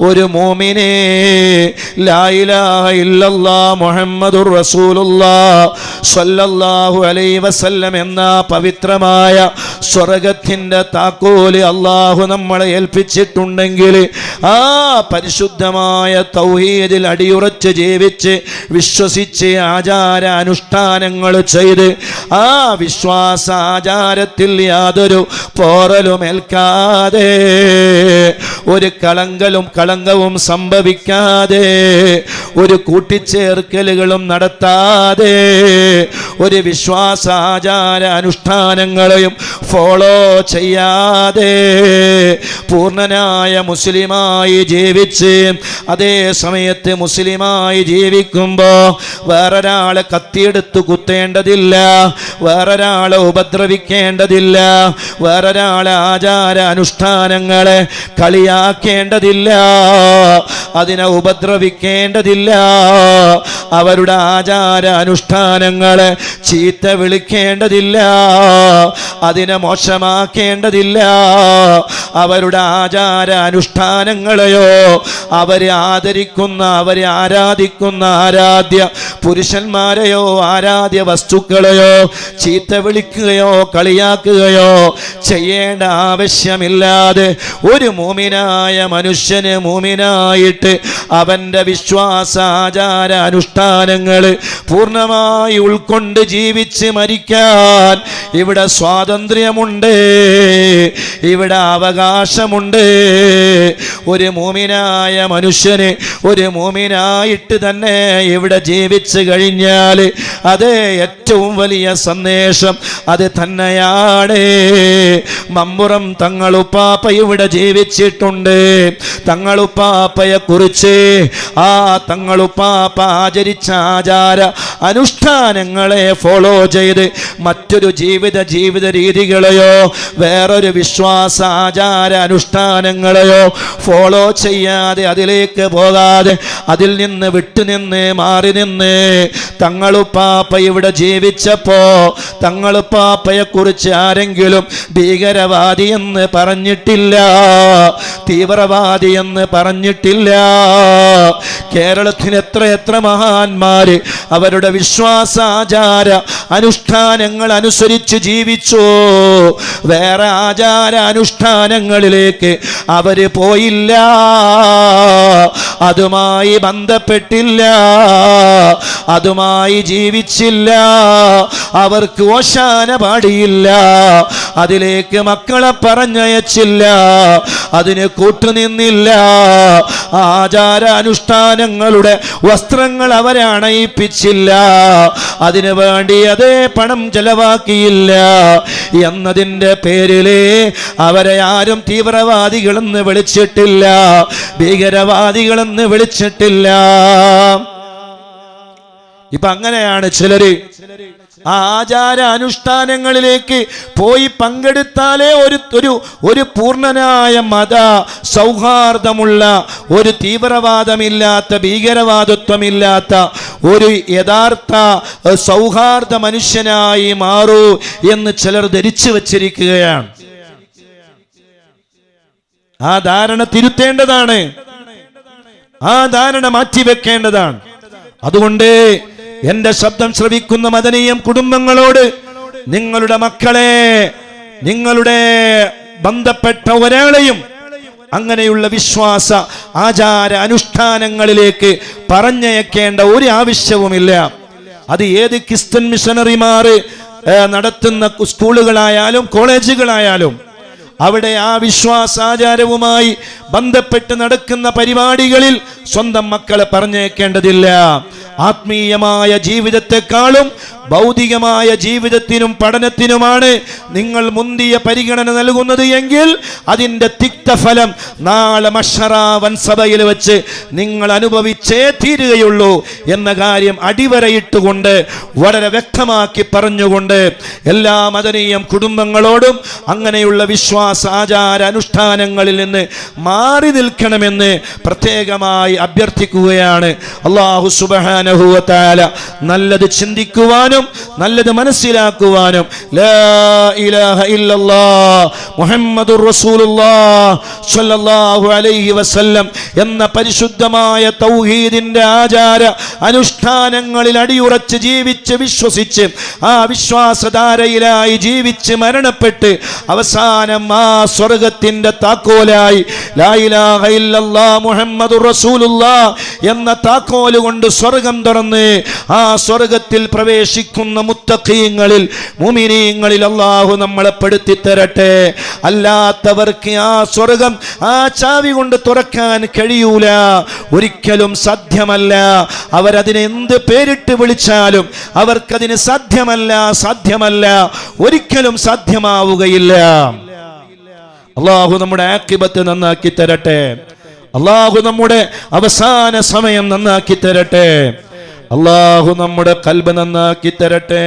ഒരു മോമിനെ മുഹമ്മദുർ റസൂലുള്ളാ സല്ലല്ലാഹു വസല്ലം എന്ന പവിത്രമായ സ്വർഗത്തിന്റെ താക്കോൽ അള്ളാഹു നമ്മളെ ഏൽപ്പിച്ചിട്ടുണ്ടെങ്കിൽ ആ പരിശുദ്ധമായ തൗഹീദിൽ അടിയുറച്ച് ജീവിച്ച് വിശ്വസിച്ച് ആചാര അനുഷ്ഠാനങ്ങൾ ചെയ്ത് ആ വിശ്വാസ ആചാരത്തിൽ യാതൊരു പോറലും ഏൽക്കാതെ ഒരു കളങ്കലും കളങ്കവും സംഭവിക്കാതെ ഒരു കൂട്ടിച്ചേർക്കലുകളും നടത്താതെ ഒരു വിശ്വാസാചാര അനുഷ്ഠാനങ്ങളെയും ഫോളോ ചെയ്യാതെ പൂർണനായ മുസ്ലിമായി ജീവിച്ച് അതേ സമയത്ത് മുസ്ലിമായി ജീവിക്കുമ്പോൾ വേറൊരാളെ കത്തിയെടുത്ത് കുത്തേണ്ടതില്ല വേറൊരാളെ ഉപദ്രവിക്കേണ്ടതില്ല വേറൊരാളെ ആചാര അനുഷ്ഠാനങ്ങളെ കളിയാക്കേണ്ടതില്ല അതിനെ ഉപദ്രവിക്കേണ്ടതില്ല അവരുടെ ആചാര അനുഷ്ഠാനങ്ങളെ ചീത്ത വിളിക്കേണ്ടതില്ല അതിനെ മോശമാക്കേണ്ടതില്ല. അവരുടെ ആചാര അനുഷ്ഠാനങ്ങളെയോ അവരെ ആദരിക്കുന്ന അവരെ ആരാധിക്കുന്ന ആരാധ്യ പുരുഷന്മാരെയോ ആരാധ്യ വസ്തുക്കളെയോ ചീത്ത വിളിക്കുകയോ കളിയാക്കുകയോ ചെയ്യേണ്ട ആവശ്യമില്ലാതെ ഒരു മൂമിനായ മനുഷ്യന് മൂമിനായിട്ട് അവന്റെ വിശ്വാസാചാര അനുഷ്ഠാനങ്ങൾ പൂർണമായി ഉൾക്കൊണ്ട് ജീവിച്ച് മരിക്കാൻ ഇവിടെ സ്വാതന്ത്ര്യമുണ്ട്. ഇവിടെ അവകാശമുണ്ട്. ഒരു മൂമിനായ മനുഷ്യന് ഒരു മൂമിനായിട്ട് തന്നെ ഇവിടെ ജീവിച്ച് കഴിഞ്ഞാൽ അത് ഏറ്റവും വലിയ സന്ദേശം അത് തന്നെയാണ്. മമ്പുറം തങ്ങളുപ്പാപ്പ ഇവിടെ ജീവിച്ചിട്ടുണ്ട്. തങ്ങളുപ്പാപ്പയെ കുറിച്ച് ആ തങ്ങളുപ്പാപ്പ ആചരിച്ച ആചാര അനുഷ്ഠാനങ്ങളെ ഫോളോ ചെയ്ത് മറ്റൊരു ജീവിത ജീവിത രീതികളെയോ വേറൊരു വിശ്വാസ ആചാര അനുഷ്ഠാനങ്ങളെയോ ഫോളോ ചെയ്യാതെ അതിലേക്ക് പോകാതെ അതിൽ നിന്ന് വിട്ടുനിന്ന് മാറി നിന്ന് തങ്ങളുപ്പാപ്പ ഇവിടെ ജീവിച്ചപ്പോ തങ്ങളുപ്പാപ്പയെ കുറിച്ച് ആരെങ്കിലും ഭീകരവാദി എന്ന് പറഞ്ഞിട്ടില്ല തീവ്രവാദി എന്ന് പറഞ്ഞിട്ടില്ല. കേരളത്തിന് എത്ര എത്ര മഹാന്മാര് അവരുടെ വിശ്വാസാചാര അനുഷ്ഠാനങ്ങൾ അനുസരിച്ച് ജീവിച്ചു. വേറെ ആചാര അനുഷ്ഠാനങ്ങളിലേക്ക് അവർ പോയില്ല. അതുമായി ബന്ധപ്പെട്ടില്ല. അതുമായി ജീവിച്ചില്ല. അവർക്ക് ഓശാന പാടിയില്ല. അതിലേക്ക് മക്കളെ പറഞ്ഞയച്ചില്ല. അതിന് കൂട്ടുനിന്നില്ല. ആചാര അനുഷ്ഠാനങ്ങളുടെ വസ്ത്രങ്ങൾ അവരെ അണയിപ്പിച്ചില്ല അതിനു വേണ്ടി അതേ പണം ചെലവാക്കിയില്ല എന്നതിന്റെ പേരിലേ അവരെ ആരും തീവ്രവാദികളെന്ന് വിളിച്ചിട്ടില്ല ഭീകരവാദികളെന്ന് വിളിച്ചിട്ടില്ല. ഇപ്പൊ അങ്ങനെയാണ് ചിലര് ആചാര അനുഷ്ഠാനങ്ങളിലേക്ക് പോയി പങ്കെടുത്താലേ ഒരു ഒരു ഒരു പൂർണനായ മത സൗഹാർദ്ദമുള്ള ഒരു തീവ്രവാദമില്ലാത്ത ഭീകരവാദത്വമില്ലാത്ത ഒരു യഥാർത്ഥ സൗഹാർദ്ദ മനുഷ്യനായി മാറൂ എന്ന് ചിലർ ധരിച്ചു വച്ചിരിക്കുകയാണ്. ആ ധാരണ തിരുത്തേണ്ടതാണ്. ആ ധാരണ മാറ്റിവെക്കേണ്ടതാണ്. അതുകൊണ്ട് എന്റെ ശബ്ദം ശ്രവിക്കുന്ന മദനീയം കുടുംബങ്ങളോട് നിങ്ങളുടെ മക്കളെ നിങ്ങളുടെ ബന്ധപ്പെട്ട ഒരാളെയും അങ്ങനെയുള്ള വിശ്വാസ ആചാര അനുഷ്ഠാനങ്ങളിലേക്ക് പറഞ്ഞയക്കേണ്ട ഒരു ആവശ്യവുമില്ല. അത് ഏത് ക്രിസ്ത്യൻ മിഷനറിമാർ നടത്തുന്ന സ്കൂളുകളായാലും കോളേജുകളായാലും അവിടെ ആ വിശ്വാസാചാരവുമായി ബന്ധപ്പെട്ട് നടക്കുന്ന പരിപാടികളിൽ സ്വന്തം മക്കളെ പറഞ്ഞേക്കേണ്ടതില്ല. ആത്മീയമായ ജീവിതത്തെക്കാളും ഭൗതികമായ ജീവിതത്തിനും പഠനത്തിനുമാണ് നിങ്ങൾ മുന്തിയ പരിഗണന നൽകുന്നത് എങ്കിൽ അതിന്റെ തിക്തഫലം നാളെ മഷറാവൻ വൻസഭയിൽ വെച്ച് നിങ്ങൾ അനുഭവിച്ചേ തീരുകയുള്ളൂ എന്ന കാര്യം അടിവരയിട്ടുകൊണ്ട് വളരെ വ്യക്തമാക്കി പറഞ്ഞുകൊണ്ട് എല്ലാ മദനീയം കുടുംബങ്ങളോടും അങ്ങനെയുള്ള വിശ്വാസ ആചാര അനുഷ്ഠാനങ്ങളിൽ നിന്ന് മാറി നിൽക്കണമെന്ന് പ്രത്യേകമായി അഭ്യർത്ഥിക്കുകയാണ്. അള്ളാഹു സുബാനഹുല നല്ലത് ചിന്തിക്കുവാനും നല്ലത് മനസ്സിലാക്കുവാനും എന്ന പരിശുദ്ധമായ തൗഹീദിന്റെ ആചാര അനുഷ്ഠാനങ്ങളിൽ അടിയുറച്ച് ജീവിച്ച് വിശ്വസിച്ച് ആ വിശ്വാസധാരയിലായി ജീവിച്ച് മരണപ്പെട്ട് അവസാനം സ്വർഗത്തിന്റെ താക്കോലായി റസൂലുള്ളാഹ് എന്ന താക്കോൽ കൊണ്ട് സ്വർഗം തുറന്ന് ആ സ്വർഗത്തിൽ പ്രവേശിക്കുന്ന മുത്തക്കീങ്ങളിൽ മുമിനീങ്ങളിൽ അള്ളാഹു നമ്മളെ പെടുത്തി തരട്ടെ അല്ലാത്തവർക്ക് ആ സ്വർഗം ആ ചാവി കൊണ്ട് തുറക്കാൻ കഴിയൂല. ഒരിക്കലും സാധ്യമല്ല. അവരതിനെ എന്ത് പേരിട്ട് വിളിച്ചാലും അവർക്കതിന് സാധ്യമല്ല സാധ്യമല്ല. ഒരിക്കലും സാധ്യമാവുകയില്ല. അള്ളാഹു നമ്മുടെ ആക്കിബത്ത് നന്നാക്കി തരട്ടെ. അള്ളാഹു നമ്മുടെ അവസാന സമയം നന്നാക്കി തരട്ടെ. അള്ളാഹു നമ്മുടെ കൽബ് നന്നാക്കി തരട്ടെ.